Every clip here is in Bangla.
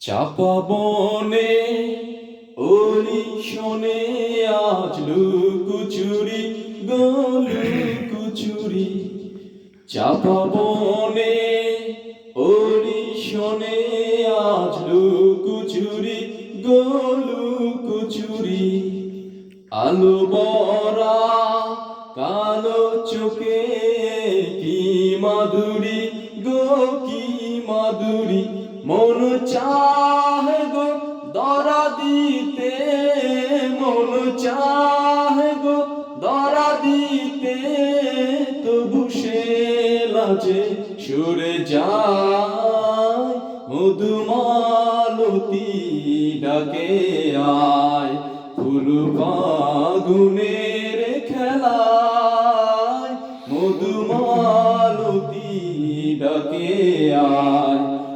চাপা বনে ওলি শোনে, আজ লুকুচুরি গলুকুচুরি চাপা বনে ওলি শোনে, আজ লুকুচুরি গলুকুচুরি আলো বরা কালো চোখে কি মাধুরী, গো কি মাধুরী। মন চাহে গো, দরা দিতে। মন চাহে গো, দরা দিতে। তবু সে লাজে সরে যায়, মধুমালতী ডাকে আয়। ফুল ফাগুনের খেলায়, মধুমালতী ডাকে আয়।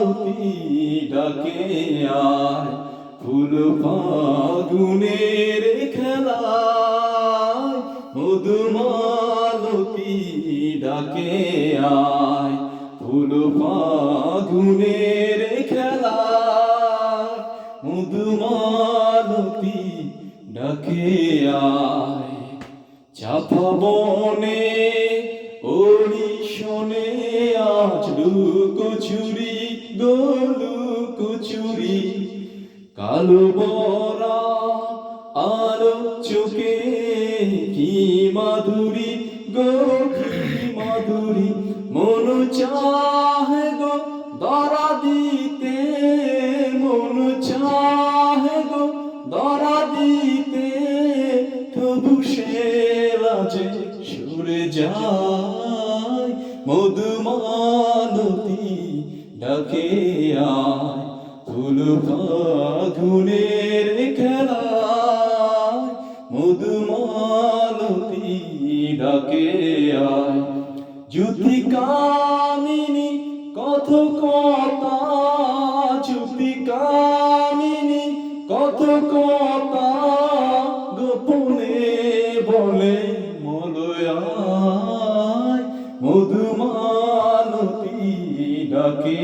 মধুমালতী ডাকে আয় ফুল ফাগুনের খেলায় মধুমালতী ডাকে আয় ফুল ফাগুনের খেলায় মধুমালতী ডাকে আয় চাপা বনে ওড়ি শোনে আজ লুকোচুরি গোলু কালো বরা আলো চোখে কি মাধুরী গো, কি মাধুরী। মন চাহে গো দরা দিতে, মন চাহে গো দরা দিতে। তবু সে লাজে সরে যায় মধুমালতী ডাকে আয় ফুল ফাগুনের খেলায় মধুমালতী ডাকে আয়। জুতি কামিনী কত কথা জুতি কামিনী কত কথা গোপনে বলে মলয়ায়। মধুমালতী ডাকে